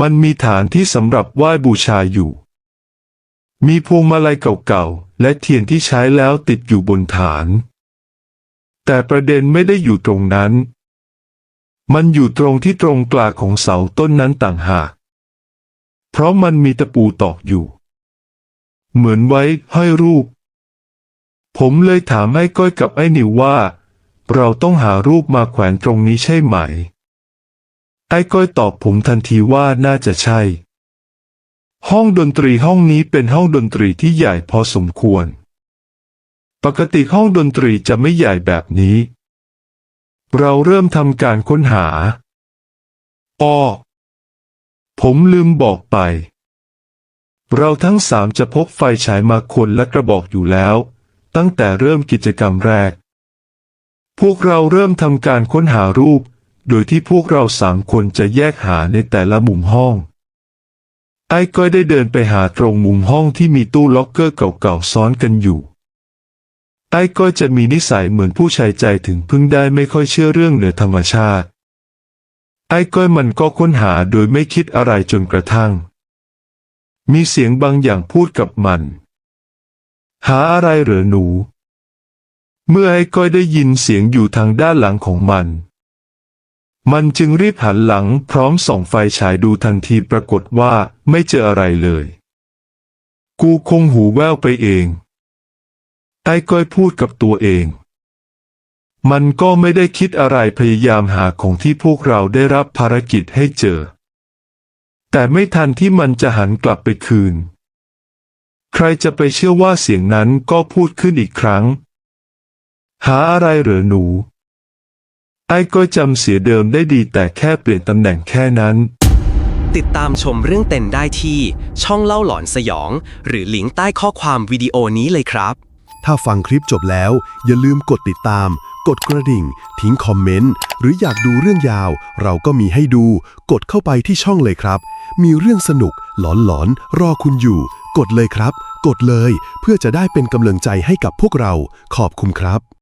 มันมีฐานที่สำหรับไหว้บูชาอยู่ มีพวงมาลัยเก่าๆ และเทียนที่ใช้แล้วติดอยู่บนฐาน แต่ประเด็นไม่ได้อยู่ตรงนั้น มันอยู่ตรงที่ตรงกลางของเสาต้นนั้นต่างหาก เพราะมันมีตะปูตอกอยู่ เหมือนไว้ห้อยรูป ผมเลยถามไอ้ก้อยกับไอ้นิวว่า เราต้องหารูปมาแขวนตรงนี้ใช่ไหม ไอ้ก้อยตอบผมทันทีว่าน่าจะใช่ ห้องดนตรีห้องนี้เป็นห้องดนตรีที่ใหญ่พอสมควร ปกติห้องดนตรีจะไม่ใหญ่แบบนี้ เราเริ่มทำการค้นหาอ้อผมลืมบอกไป เราทั้งสามจะพกไฟฉายมาคนละกระบอกอยู่แล้ว ตั้งแต่เริ่มกิจกรรมแรก พวกเราเริ่มทำการค้นหารูป โดยที่พวกเราสามคนจะแยกหาในแต่ละมุมห้อง ไอ้ก้อยได้เดินไปหาตรงมุมห้องที่มีตู้ล็อกเกอร์เก่าๆซ้อนกันอยู่ ไอ้ก้อยจะมีนิสัยเหมือนผู้ชายใจถึงพึ่งได้ไม่ค่อยเชื่อเรื่องเหนือธรรมชาติ ไอ้ก้อยมันก็ค้นหาโดยไม่คิดอะไรจนกระทั่ง มีเสียงบางอย่างพูดกับมัน หาอะไรเหรอหนู เมื่อไอ้ก้อยได้ยินเสียงอยู่ทางด้านหลังของมัน มันจึงรีบหันหลังพร้อมส่องไฟฉายดูทันทีปรากฏว่าไม่เจออะไรเลย กูคงหูแว่วไปเอง ไอ้ก้อยพูดกับตัวเอง มันก็ไม่ได้คิดอะไรพยายามหาของที่พวกเราได้รับภารกิจให้เจอ แต่ไม่ทันที่มันจะหันกลับไปคืน ใครจะไปเชื่อว่าเสียงนั้นก็พูดขึ้นอีกครั้ง หาอะไรเหรอหนู ไอ้ก็จำเสียเดิมได้ดีแต่แค่เปลี่ยนตำแหน่งแค่นั้น ติดตามชมเรื่องเต็นได้ที่ ช่องเล่าหลอนสยอง หรือลิงก์ใต้ข้อความวิดีโอนี้เลยครับ ถ้าฟังคลิปจบแล้ว อย่าลืมกดติดตาม กดกระดิ่ง ทิ้งคอมเมนต์ หรืออยากดูเรื่องยาว เราก็มีให้ดู กดเข้าไปที่ช่องเลยครับ มีเรื่องสนุกหลอนๆรอคุณอยู่ กดเลยครับ กดเลย เพื่อจะได้เป็นกำลังใจให้กับพวกเรา ขอบคุณครับ